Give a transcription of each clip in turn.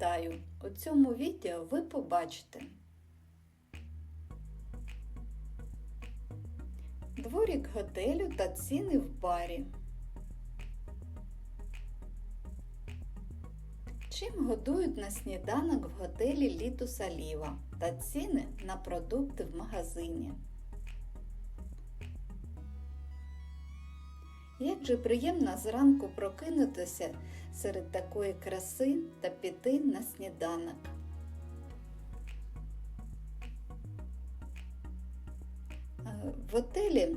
Вітаю! У цьому відео ви побачите дворік готелю та ціни в барі. Чим годують на сніданок в готелі Літус Аліва та ціни на продукти в магазині. Як же приємно зранку прокинутися серед такої краси та піти на сніданок. Е, В готелі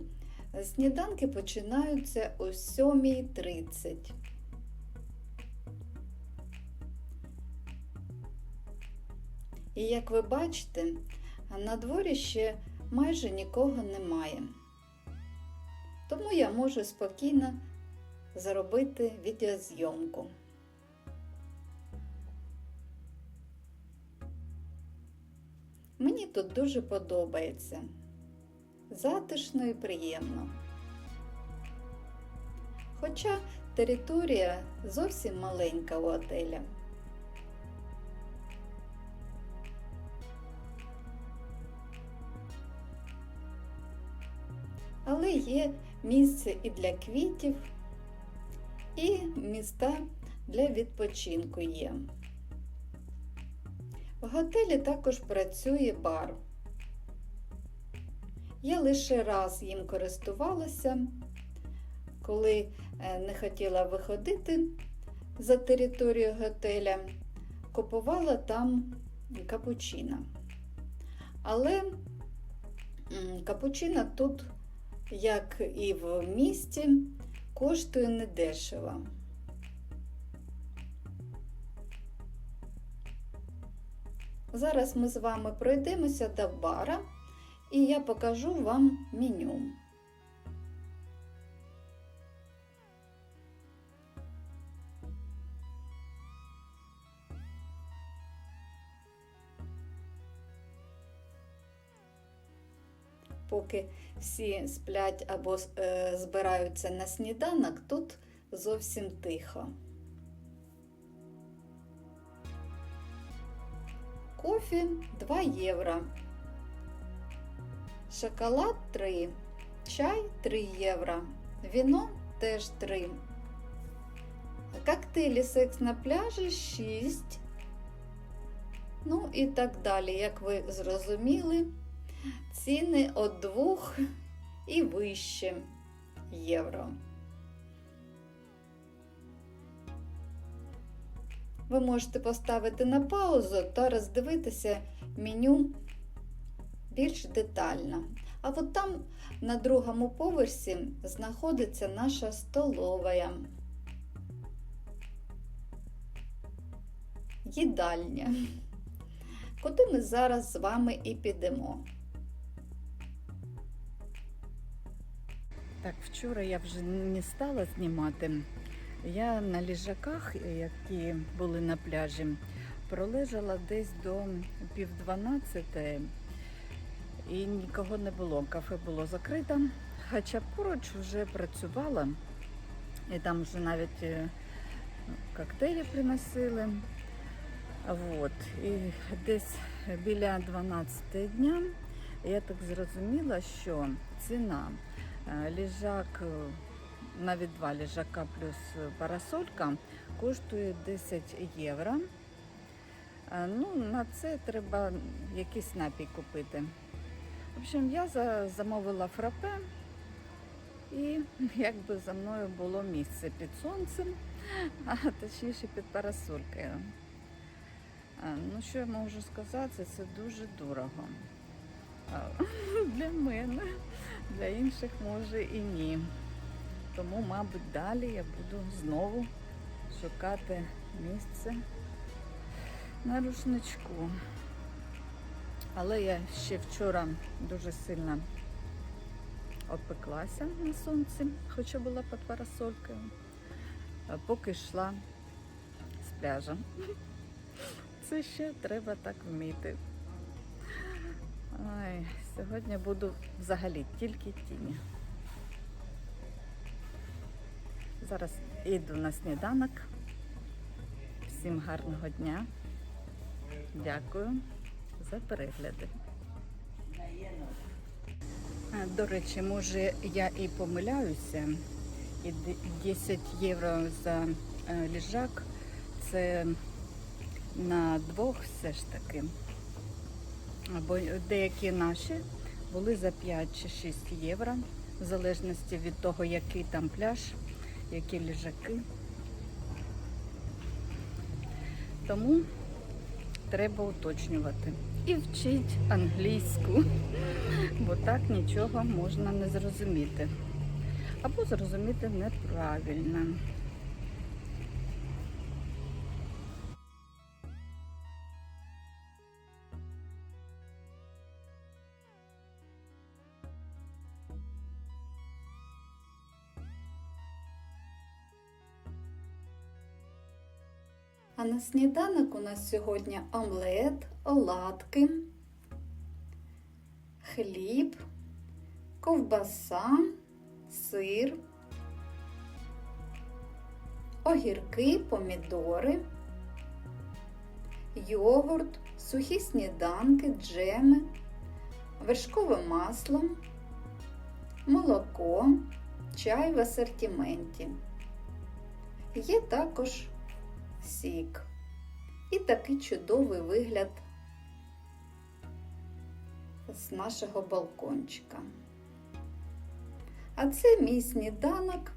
сніданки починаються о 7.30. І як ви бачите, на дворі ще майже нікого немає. Тому я можу спокійно зробити відеозйомку. Мені тут дуже подобається. Затишно і приємно. Хоча територія зовсім маленька у отеля. Але є місце і для квітів, і міста для відпочинку є. В готелі також працює бар. Я лише раз їм користувалася, коли е, не хотіла виходити за територію готеля, купувала там капучино. Але капучино тут, як і в місті, коштує недешево. Зараз ми з вами пройдемося до бара і я покажу вам меню. Поки всі сплять або е, збираються на сніданок, тут зовсім тихо. Кофі 2 євро. Шоколад 3, чай 3 євро, віно теж 3. Коктейлі секс на пляжі 6. Ну і так далі, як ви зрозуміли, ціни від 2 і вище євро. Ви можете поставити на паузу та роздивитися меню більш детально. А от там на другому поверсі знаходиться наша столовая. Їдальня, куди ми зараз з вами і підемо. Так, вчора я вже не стала знімати. Я на ліжаках, які були на пляжі, пролежала десь до пів дванадцятої і нікого не було. Кафе було закрите, хоча поруч вже працювала, і там вже навіть е, коктейлі приносили. Вот. І десь біля 12 дня я так зрозуміла, що ціна ліжак, е, навіть два ліжака плюс парасолька коштує 10 євро. Е, Ну, на це треба якийсь напій купити. В общем, я за- замовила фрапе і якби за мною було місце під сонцем, а точніше під парасолькою. Ну, що я можу сказати, це дуже дорого. Для мене, для інших може і ні. Тому, мабуть, далі я буду знову шукати місце на рушничку. Але я ще вчора дуже сильно опеклася на сонці, хоча була під парасолькою, поки йшла з пляжа. Це ще треба так вміти. Ой, сьогодні буду взагалі тільки тіні. Зараз йду на сніданок. Всім гарного дня. Дякую за перегляди. До речі, може я і помиляюся, і 10 євро за е, ліжак це на двох все ж таки. Або деякі наші були за 5 чи 6 євро, в залежності від того, який там пляж, які ліжаки. Тому треба уточнювати. І вчить англійську, бо так нічого можна не зрозуміти. Або зрозуміти неправильно. А на сніданок у нас сьогодні омлет, оладки, хліб, ковбаса, сир, огірки, помідори, йогурт, сухі сніданки, джеми, вершкове масло, молоко, чай в асортименті. Є також сік. І такий чудовий вигляд з нашого балкончика. А це мій сніданок.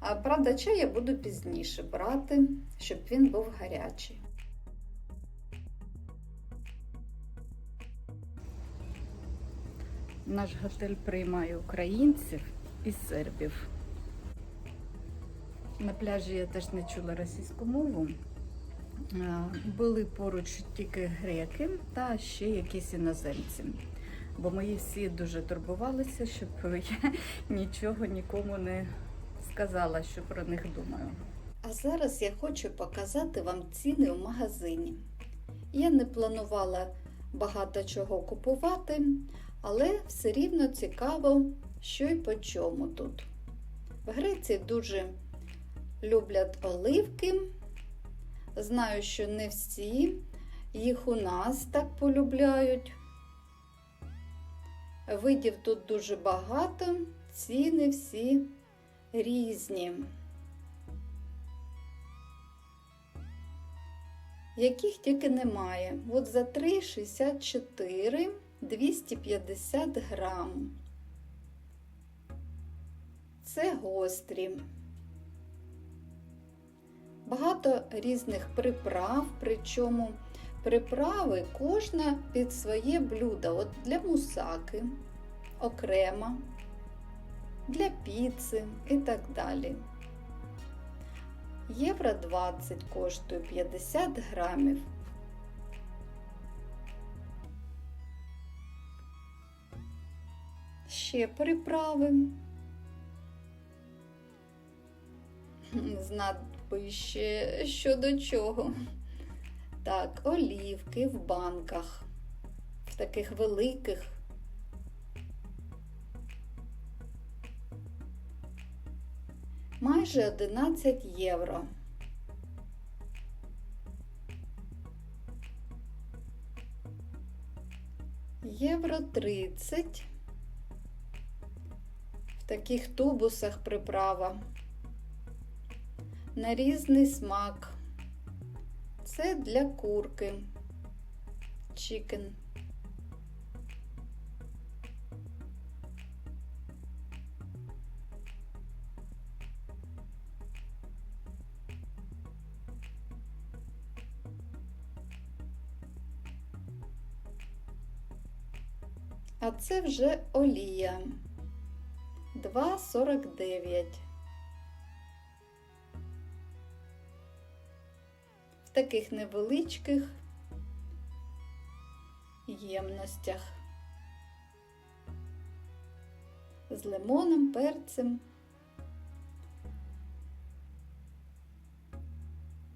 А, Правда, чай я буду пізніше брати, щоб він був гарячий. Наш готель приймає українців і сербів. На пляжі я теж не чула російську мову. Були поруч тільки греки та ще якісь іноземці. Бо мої всі дуже турбувалися, щоб я нічого нікому не сказала, що про них думаю. А зараз я хочу показати вам ціни в магазині. Я не планувала багато чого купувати, але все рівно цікаво, що й по чому тут. В Греції дуже люблять оливки. Знаю, що не всі їх у нас так полюбляють. Видів тут дуже багато, ціни всі різні. Яких тільки немає. От за 3,64 250 грам. Це гострі. Багато різних приправ, причому приправи кожна під своє блюдо. От для мусаки окремо, для піци і так далі. Євро 20 коштує 50 грамів. Ще приправи. Би ще що до чого. Так, олівки в банках, в таких великих. Майже 11 євро. Євро 30. В таких тубусах приправа. На різний смак. Це для курки. Чікен. А це вже олія. 2,49. В таких невеличких ємностях. З лимоном, перцем.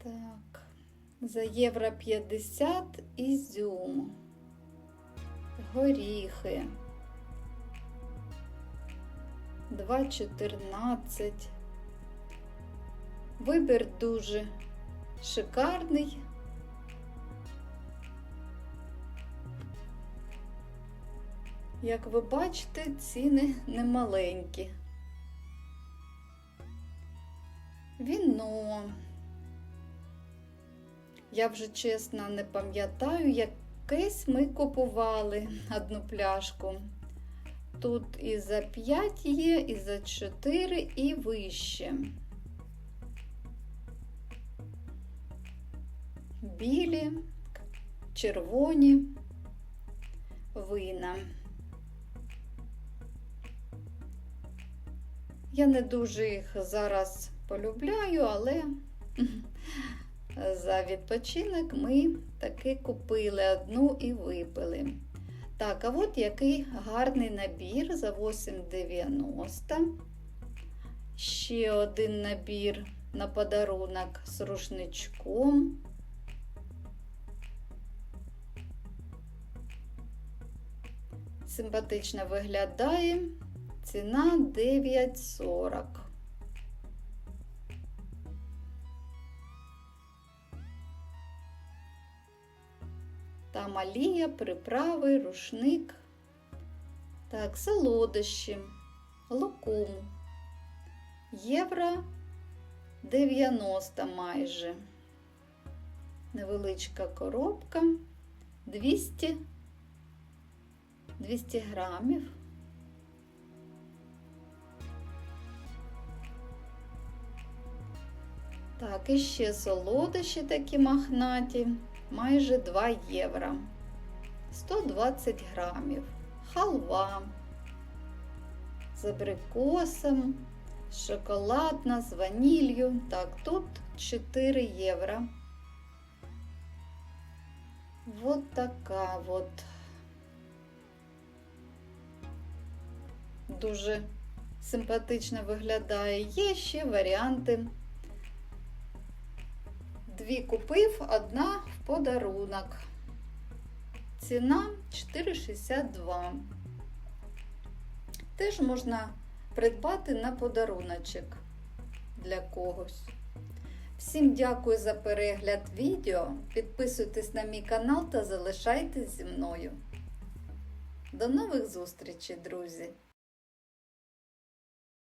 Так, за євро 50 ізюм горіхи. 2,14. Вибір дуже шикарний. Як ви бачите, ціни немаленькі. Віно. Я вже чесно не пам'ятаю, якесь ми купували одну пляшку. Тут і за 5 є, і за 4, і вище. Білі, червоні вина. Я не дуже їх зараз полюбляю, але за відпочинок ми таки купили одну і випили. Так, а от який гарний набір за 8,90. Ще один набір на подарунок з рушничком. Симпатично виглядає. Ціна 9,40. Там олія, приправи, рушник. Так, солодощі, лукум. Євро 90 майже. Невеличка коробка. 200 200 грамів. Так, і ще солодощі такі махнаті, майже 2 євро. 120 грамів. Халва з абрикосом, шоколадна з ванілью. Так, тут 4 євро. Вот така от. Дуже симпатично виглядає. Є ще варіанти. Дві купив, одна в подарунок. Ціна 4,62. Теж можна придбати на подаруночок для когось. Всім дякую за перегляд відео. Підписуйтесь на мій канал та залишайтесь зі мною. До нових зустрічей, друзі!